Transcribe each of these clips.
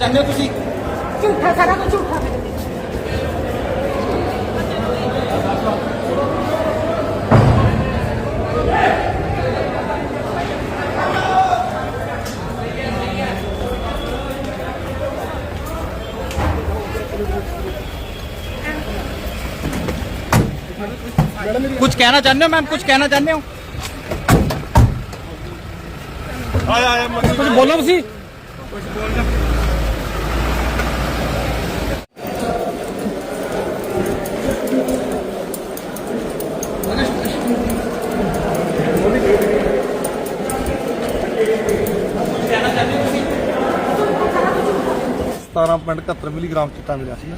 ਜਾਂਦੇ ਤੁਸੀਂ? ਝੂਠਾ ਸਾਰਾ ਕੁਝ ਝੂਠਾ कुछ कहना चाहते हो मैम कुछ कहना चाहते हो कुछ बोलो कुछ बोलना 17.71 ਮਿਲੀਗ੍ਰਾਮ ਚਿੱਟਾ ਮਿਲਿਆ ਸੀ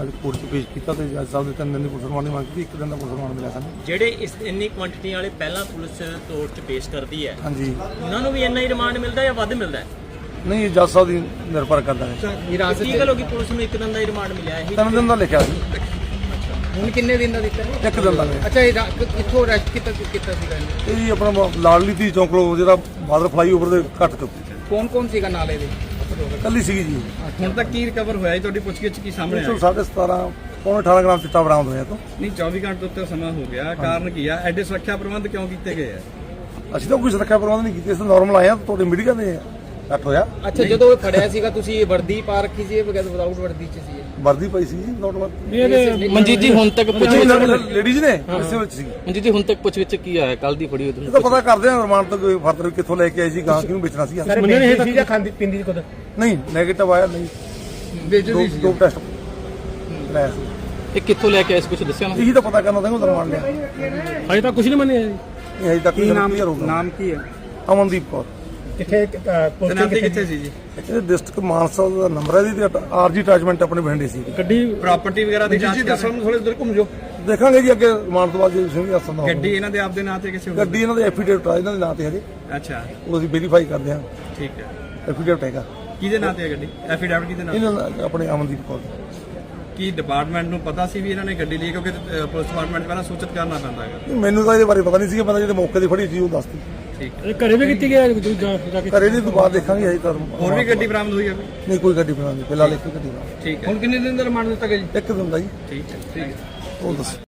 ਅੱਜ ਕੋਰਟ 'ਚ ਪੇਸ਼ ਕੀਤਾ ਤੇ ਜੱਜ ਸਾਹਿਬ ਦੇ ਤਿੰਨ ਦਿਨ ਦੀ ਪੁਲਿਸ ਰਿਮਾਂਡ ਦੀ ਮੰਗ ਕੀਤੀ ਇੱਕ ਦਿਨ ਦਾ ਪੁਲਿਸ ਰਿਮਾਂਡ ਮਿਲਿਆ ਸਾਨੂੰ। ਜਿਹੜੇ ਇਸ ਇੰਨੀ ਕੁਆਂਟੀਟੀ ਵਾਲੇ ਪਹਿਲਾਂ ਪੁਲਿਸ ਕੋਰਟ 'ਚ ਪੇਸ਼ ਕਰਦੀ ਹੈ ਹਾਂਜੀ। ਉਹਨਾਂ ਨੂੰ ਵੀ ਇੰਨਾ ਹੀ ਰਿਮਾਂਡ ਮਿਲਦਾ ਜਾਂ ਵੱਧ ਮਿਲਦਾ ਹੈ? ਨਹੀਂ ਜੱਜ ਸਾਹਿਬ ਦੀ ਨਿਰਭਰ ਕਰਦਾ ਹੈ। ਵਿਰਾਸਤ ਕੀ ਗੱਲ ਹੋ ਗਈ? ਪੁਲਿਸ ਨੂੰ ਇੱਕ ਦਿਨ ਦਾ ਹੀ ਰਿਮਾਂਡ ਮਿਲਿਆ ਇਹ? ਤਿੰਨ ਦਿਨ ਦਾ ਲਿਖਿਆ ਸੀ। ਹੁਣ ਕਿੰਨੇ ਦਿਨ ਦਾ ਦਿੱਤਾ ਇੱਕ ਦਿਨ ਦਾ ਅੱਛਾ ਇਹ ਕਿੱਥੋਂ ਅਰੈਸਟ ਕੀਤਾ ਕੀਤਾ ਸੀਗਾ ਇਹ? ਜੀ ਆਪਣਾ ਲਾਡਲੀ ਦੀ ਚੌਂਕਲੋ ਜਿਹੜਾ ਬਾਰਡਰ ਫਲਾਈਓਵਰ ਦੇ ਘੱਟ ਤੋਂ ਕੌਣ ਕੌਣ ਸੀਗਾ ਨਾਲੇ ਦੇ ਕੱਲੀ ਸੀਗੀ ਜੀ। ਹੁਣ ਤੱਕ ਕੀ ਰਿਕਵਰ ਹੋਇਆ ਜੀ? ਤੁਹਾਡੀ ਪੁੱਛਗਿੱਛ ਕੀ ਸਾਹਮਣੇ ਇਹ ਆਇਆ ਤੋਂ 17.5 ਪੌਣੇ 18 ਗ੍ਰਾਮ ਚਿੱਟਾ ਬਰਾਮਦ ਹੋਇਆ ਤੋਂ। ਨਹੀਂ 24 ਘੰਟੇ ਤੋਂ ਉੱਤੇ ਸਮਾਂ ਹੋ ਗਿਆ। ਕਾਰਨ ਕੀ ਆ? ਐਡੇ ਸੁਰੱਖਿਆ ਪ੍ਰਬੰਧ ਕਿਉਂ ਕੀਤੇ ਗਏ ਆ? ਅਸੀਂ ਤਾਂ ਕੋਈ ਸੁਰੱਖਿਆ ਪ੍ਰਬੰਧ ਨਹੀਂ ਕੀਤੇ ਅਸੀਂ ਨਾਰਮਲ ਆਏ ਆ ਤੁਹਾਡੇ ਮੀਡੀਆ ਦੇ ਘੱਟ ਹੋਇਆ। ਅੱਛਾ ਜਦੋਂ ਇਹ ਫੜਿਆ ਸੀਗਾ ਤੁਸੀਂ ਇਹ ਵਰਦੀ ਪਾ ਰੱਖੀ ਸੀ ਇਹ ਬਗੈਰ ਵਿਦਆਊਟ ਵਰਦੀ ਚ ਸੀ ਇਹ? ਵਰਦੀ ਪਈ ਸੀ ਜੀ ਨੋਟ ਮਨਜੀਤ ਜੀ ਹੁਣ ਤੱਕ ਪੁੱਛ ਲੇਡੀਜ਼ ਨੇ ਇਸੇ ਵਿੱਚ ਸੀ ਮਨਜੀਤ ਜੀ ਹੁਣ ਤੱਕ ਪੁੱਛ ਵਿੱਚ ਕੀ ਆਇਆ? ਕੱਲ ਦੀ ਫੜੀ ਇਹ ਤਾਂ ਪਤਾ ਕਰਦੇ ਆ ਰਿਮਾਂਡ ਤੋਂ ਕੋਈ ਫਰਦਰ ਕਿੱਥੋਂ ਲੈ ਕੇ ਆਈ ਸੀ ਗਾਂ ਕਿਹਨੂੰ ਵੇਚਣਾ ਸੀ ਖਾਂਦੀ ਪਿੰਦੀ ਖੁਦ। ਨਹੀਂ 네ਗੇਟਿਵ ਆਇਆ ਨਹੀਂ। ਦੋ ਦੋ ਟੈਸਟ ਲੈ। ਸੀ ਇਹ ਕਿੱਥੋਂ ਲੈ ਕੇ ਆਏ ਸੀ ਕੁਝ ਦੱਸਿਆ ਨਾ? ਇਹੀ ਤਾਂ ਪਤਾ ਕਰਨਾ ਤਾਂ ਉਹ ਰਿਮਾਂਡ ਲਿਆ ਹਜੇ ਤਾਂ ਕੁਝ ਨਹੀਂ ਮੰਨਿਆ ਜੀ। ਇਹ ਹਜੇ ਤੱਕ ਨਾਮ ਕਲੀਅਰ ਹੋਊਗਾ ਨਾਮ ਕੀ ਹੈ? ਅਮਨਦੀਪ ਕੌਰ। ਕਿੱਥੇ ਤਨਾਤੀ ਕਿੱਥੇ ਸੀ? ਜੀ? ਇਹ ਡਿਸਟ੍ਰਿਕਟ ਮਾਨਸਾ ਦਾ ਨੰਬਰ ਹੈ ਜੀ ਤੇ ਆਰਜੀ ਅਟੈਚਮੈਂਟ ਆਪਣੇ ਬਹਿੰਡੇ ਸੀ। ਗੱਡੀ ਪ੍ਰਾਪਰਟੀ ਵਗੈਰਾ ਦੀ ਜਾਂਚ ਕਰ ਰਹੇ ਥੋੜੇ ਦਿਨ ਘੁੰਮ ਜਾਓ। ਦੇਖਾਂਗੇ ਜੀ ਅੱਗੇ ਰਿਮਾਂਡ ਤੋਂ ਬਾਅਦ ਜੇ ਸਿੰਘ ਦਾ ਸੰਦਾ ਗੱਡੀ ਇਹਨਾਂ ਦੇ ਆਪਦੇ ਨਾਂ ਤੇ ਕਿਸੇ ਹੋਰ ਗੱਡੀ ਇਹਨਾਂ ਦੇ ਐਫੀਡੇਵਿਟ ਆ ਇਹਨਾਂ ਦੇ ਨਾਂ ਤੇ ਹਜੇ। ਅੱਛਾ। ਉਹ ਅਸੀਂ ਵੈਰੀਫਾਈ ਕਰਦੇ ਹਾਂ। ਠੀਕ ਹੈ। ਐਫੀਡੇਵਿਟ ਹੈਗਾ। ਕਿਹਦੇ ਨਾਂ ਤੇ ਹੈ ਗੱਡੀ? ਐਫੀਡੈਵਿਟ ਕਿਹਦੇ ਨਾਂ ਤੇ? ਇਹਨਾਂ ਦਾ ਆਪਣੇ ਅਮਨਦੀਪ ਕੌਰ। ਕੀ ਡਿਪਾਰਟਮੈਂਟ ਨੂੰ ਪਤਾ ਸੀ ਵੀ ਇਹਨਾਂ ਨੇ ਗੱਡੀ ਲਈ? ਕਿਉਂਕਿ ਅ, ਪੁਲਿਸ ਡਿਪਾਰਟਮੈਂਟ ਪਹਿਲਾਂ ਸੂਚਿਤ ਕਰਨਾ ਪੈਂਦਾ ਹੈਗਾ। ਮੈਨੂੰ ਤਾਂ ਇਹਦੇ ਬਾਰੇ ਪਤਾ ਨਹੀਂ ਸੀ ਬੰਦਾ ਜਿਹੜੇ ਮੌਕੇ ਤੇ ਫੜੀ ਸੀ ਉਹ ਦੱਸਦੀ ਠੀਕ। ਇਹ ਘਰੇ ਵੀ ਕੀਤੀ ਗਿਆ ਜਾ ਕੇ ਘਰੇ ਦੀ ਤੋਂ ਬਾਅਦ ਦੇਖਾਂਗੇ ਹਜੇ ਤਾਂ ਹੋਰ ਵੀ ਗੱਡੀ ਬਰਾਮਦ ਹੋਈ ਹੈ? ਕੋਈ? ਨਹੀਂ ਕੋਈ ਗੱਡੀ ਬਣਾਉਂਦੀ ਫਿਲਹਾਲ ਇੱਕ ਗੱਡੀ ਬਣਾ ਠੀਕ ਹੈ। ਹੁਣ ਕਿੰਨੇ ਦਿਨ ਦਾ ਰਿਮਾਂਡ ਦਿੱਤਾ ਗਿਆ ਜੀ? ਇੱਕ ਦਿਨ ਦਾ ਜੀ। ਠੀਕ ਹੈ ਠੀਕ ਹੈ। ਉਹ ਦੱਸ।